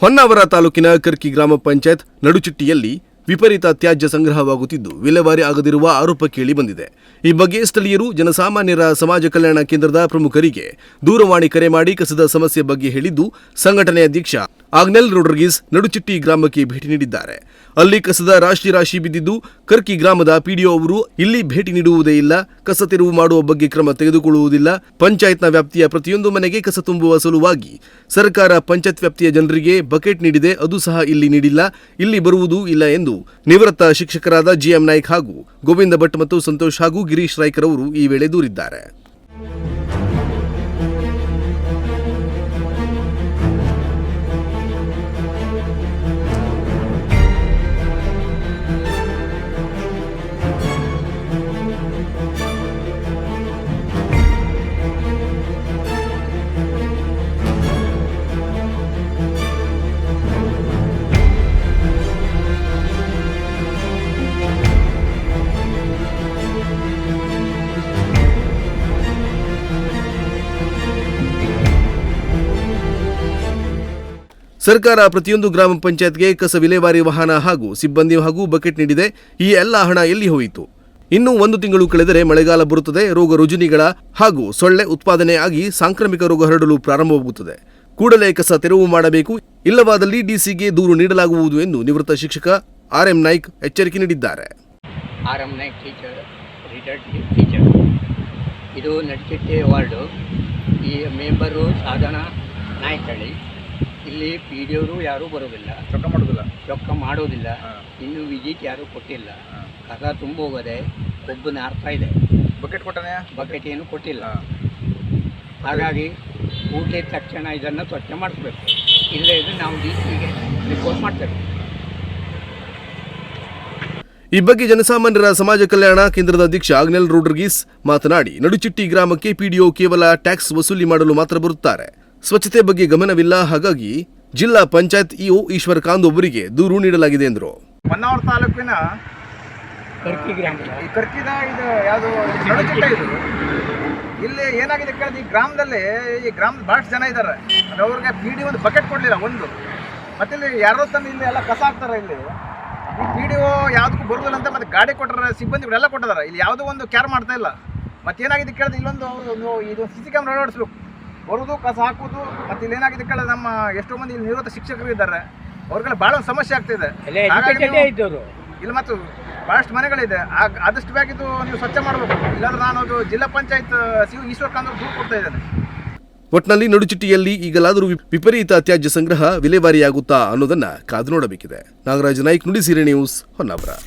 ಹೊನ್ನಾವರ ತಾಲೂಕಿನ ಕರ್ಕಿ ಗ್ರಾಮ ಪಂಚಾಯತ್ ನಡುಚಿಟ್ಟಿಯಲ್ಲಿ ವಿಪರೀತ ತ್ಯಾಜ್ಯ ಸಂಗ್ರಹವಾಗುತ್ತಿದ್ದು ವಿಲೇವಾರಿ ಆಗದಿರುವ ಆರೋಪ ಕೇಳಿ ಬಂದಿದೆ. ಈ ಬಗ್ಗೆ ಸ್ಥಳೀಯರು ಜನಸಾಮಾನ್ಯರ ಸಮಾಜ ಕಲ್ಯಾಣ ಕೇಂದ್ರದ ಪ್ರಮುಖರಿಗೆ ದೂರವಾಣಿ ಕರೆ ಮಾಡಿ ಕಸದ ಸಮಸ್ಯೆ ಬಗ್ಗೆ ಹೇಳಿದ್ದು ಸಂಘಟನೆ ಅಧ್ಯಕ್ಷ ಆಗ್ನೆಲ್ ರೋಡ್ರಿಗೀಸ್ ನಡುಚಿಟ್ಟಿ ಗ್ರಾಮಕ್ಕೆ ಭೇಟಿ ನೀಡಿದ್ದಾರೆ. ಅಲ್ಲಿ ಕಸದ ರಾಶಿ ರಾಶಿ ಬಿದ್ದಿದ್ದು, ಕರ್ಕಿ ಗ್ರಾಮದ ಪಿಡಿಒ ಅವರು ಇಲ್ಲಿ ಭೇಟಿ ನೀಡುವುದೇ ಇಲ್ಲ, ಕಸ ತೆರವು ಮಾಡುವ ಬಗ್ಗೆ ಕ್ರಮ ತೆಗೆದುಕೊಳ್ಳುವುದಿಲ್ಲ. ಪಂಚಾಯತ್ನ ವ್ಯಾಪ್ತಿಯ ಪ್ರತಿಯೊಂದು ಮನೆಗೆ ಕಸ ತುಂಬುವ ಸಲುವಾಗಿ ಸರ್ಕಾರ ಪಂಚಾಯತ್ ವ್ಯಾಪ್ತಿಯ ಜನರಿಗೆ ಬಕೆಟ್ ನೀಡಿದೆ, ಅದು ಸಹ ಇಲ್ಲಿ ನೀಡಿಲ್ಲ, ಇಲ್ಲಿ ಬರುವುದೂ ಇಲ್ಲ ಎಂದು ನಿವೃತ್ತ ಶಿಕ್ಷಕರಾದ ಜಿಎಂ ನಾಯ್ಕ್ ಹಾಗೂ ಗೋವಿಂದ ಭಟ್ ಮತ್ತು ಸಂತೋಷ್ ಹಾಗೂ ಗಿರೀಶ್ ರಾಯ್ಕರ್ ಅವರು ಈ ವೇಳೆ ದೂರಿದ್ದಾರೆ. ಸರ್ಕಾರ ಪ್ರತಿಯೊಂದು ಗ್ರಾಮ ಪಂಚಾಯತ್ಗೆ ಕಸ ವಿಲೇವಾರಿ ವಾಹನ ಹಾಗೂ ಸಿಬ್ಬಂದಿ ಹಾಗೂ ಬಕೆಟ್ ನೀಡಿದೆ. ಈ ಎಲ್ಲ ಹಣ ಎಲ್ಲಿ ಹೋಯಿತು? ಇನ್ನು ಒಂದು ತಿಂಗಳು ಕಳೆದರೆ ಮಳೆಗಾಲ ಬರುತ್ತದೆ, ರೋಗ ರುಜಿನಿಗಳ ಹಾಗೂ ಸೊಳ್ಳೆ ಉತ್ಪಾದನೆಯಾಗಿ ಸಾಂಕ್ರಾಮಿಕ ರೋಗ ಹರಡಲು ಪ್ರಾರಂಭವಾಗುತ್ತದೆ. ಕೂಡಲೇ ಕಸ ತೆರವು ಮಾಡಬೇಕು, ಇಲ್ಲವಾದಲ್ಲಿ ಡಿಸಿಗೆ ದೂರು ನೀಡಲಾಗುವುದು ಎಂದು ನಿವೃತ್ತ ಶಿಕ್ಷಕ ಆರ್ ಎಂ ನಾಯ್ಕ್ ಎಚ್ಚರಿಕೆ ನೀಡಿದ್ದಾರೆ. ಆರ್ ಎಂ ಟೀಚರ್ ಟೀಚರ್ ಇದು ವಾರ್ಡು. ಈ ಮೆಂಬರು ಸಾಧನ ನಾಯ್ಕಳ್ಳಿ ಇಲ್ಲಿ ಪಿ ಡಿ ಅವರು ಯಾರೂ ಬರೋದಿಲ್ಲ. ಚೊಕ್ಕ ಮಾಡೋದಿಲ್ಲ. ಚೊಕ್ಕ ಮಾಡೋದಿಲ್ಲ. ಹಾ. ಇನ್ನು ವಿಜಿಟ್ ಯಾರೂ ಕೊಟ್ಟಿಲ್ಲ. ಕಸ ತುಂಬ ಹೋಗದೆ ಕೊಬ್ಬು ನಾರ್ತಾ ಇದೆ. ಬಕೆಟ್ ಕೊಟ್ಟನೆ? ಬಕೆಟ್ ಏನು ಕೊಟ್ಟಿಲ್ಲ. ಹಾಗಾಗಿ ಊಟ ತಕ್ಷಣ ಇದನ್ನು ಸ್ವಚ್ಛ ಮಾಡಿಸ್ಬೇಕು. ಇಲ್ಲೇ ಇದು ನಾವು ಡಿ ಸಿಗೆ ರಿಪೋರ್ಟ್ ಮಾಡ್ತೇವೆ. ಈ ಬಗ್ಗೆ ಜನಸಾಮಾನ್ಯರ ಸಮಾಜ ಕಲ್ಯಾಣ ಕೇಂದ್ರದ ಅಧ್ಯಕ್ಷ ಆಗ್ನೆಲ್ ರೋಡ್ರಿಗೀಸ್ ಮಾತನಾಡಿ ನಡುಚಿಟ್ಟಿ ಗ್ರಾಮಕ್ಕೆ ಪಿಡಿಒ ಕೇವಲ ಟ್ಯಾಕ್ಸ್ ವಸೂಲಿ ಮಾಡಲು ಮಾತ್ರ ಬರುತ್ತಾರೆ. ಸ್ವಚ್ಛತೆ ಬಗ್ಗೆ ಗಮನವಿಲ್ಲ ಹಾಗಾಗಿ ಜಿಲ್ಲಾ ಪಂಚಾಯತ್ ಇಒ ಈಶ್ವರ್ ಕಾಂದ್ ಒಬ್ಬರಿಗೆ ದೂರು ನೀಡಲಾಗಿದೆ ಎಂದರು. ಹೊನ್ನಾವರ ತಾಲೂಕಿನ ಕರ್ಕಿ ಗ್ರಾಮ ಈ ಕರ್ಕಿದ ಇದು ಯಾವುದು ಇದು. ಇಲ್ಲಿ ಏನಾಗಿದೆ ಕೇಳಿದ್ರೆ ಈ ಗ್ರಾಮದಲ್ಲಿ ಈ ಗ್ರಾಮದ ಭಾಳಷ್ಟು ಜನ ಇದ್ದಾರೆ ಅವ್ರಿಗೆ ಪಿ ಡಿ ಒಂದು ಬಕೆಟ್ ಕೊಡಲಿಲ್ಲ ಒಂದು. ಮತ್ತೆ ಇಲ್ಲಿ ಯಾರೋ ತಂದು ಇಲ್ಲಿ ಎಲ್ಲ ಕಸ ಹಾಕ್ತಾರೆ ಇಲ್ಲಿ. ಈ ಪಿ ಡಿ ಒ ಯಾವುದಕ್ಕೂ ಬರುದಿಲ್ಲ ಅಂತ ಮತ್ತೆ ಗಾಡಿ ಕೊಟ್ಟರೆ ಸಿಬ್ಬಂದಿಗಳೆಲ್ಲ ಕೊಟ್ಟಿದ್ದಾರೆ. ಇಲ್ಲಿ ಯಾವುದೋ ಒಂದು ಕೇರ್ ಮಾಡ್ತಾ ಇಲ್ಲ. ಮತ್ತೇನಾಗಿದೆ ಕೇಳಿದ್ರೆ ಇಲ್ಲೊಂದು ಒಂದು ಇದು ಸಿ ಸಿ ಕ್ಯಾಮ್ರಾ ಅಳವಡಿಸ್ಬೇಕು. ಬರುವುದು ಕಸ ಹಾಕುವುದು ಮತ್ತೆ ಇಲ್ಲಿ ಏನಾಗಿದೆ ಕಳೆದ ನಮ್ಮ ಎಷ್ಟೋ ಮಂದಿ ಇಲ್ಲಿ ನಿವೃತ್ತ ಶಿಕ್ಷಕರು ಇದ್ದಾರೆ. ಅವ್ರಿಗೆಲ್ಲ ಬಹಳ ಸಮಸ್ಯೆ ಆಗ್ತಿದೆ. ಹಾಗಾಗಿ ನೀವು- ಇದ್ದವರು. ಇಲ್ಲಿ ಮತ್ತು ಭಾಳಷ್ಟು ಮನೆಗಳಿದೆ. ಆಗ ಆದಷ್ಟು ಬೇಗ ಇದು ನೀವು ಸ್ವಚ್ಛ ಮಾಡಬೇಕು. ಇಲ್ಲಾಂದ್ರೆ ನಾನು ಅದು ಜಿಲ್ಲಾ ಪಂಚಾಯತ್ ಸಿ ಈಶ್ವರ್ ಕಾಂತ್ ದೂರು ಕೊಡ್ತಾ ಇದ್ದೇನೆ ಒಟ್ನಲ್ಲಿ ನಡುಚಿಟ್ಟಿಯಲ್ಲಿ ಈಗಲಾದರೂ ವಿ- ವಿಪರೀತ ತ್ಯಾಜ್ಯ ಸಂಗ್ರಹ ವಿಲೇವಾರಿಯಾಗುತ್ತಾ ಅನ್ನೋದನ್ನ ಕಾದು ನೋಡಬೇಕಿದೆ. ನಾಗರಾಜ್ ನಾಯ್ಕ್ ನುಡಿಸಿರಿ ನ್ಯೂಸ್ ಹೊನ್ನಾವರ.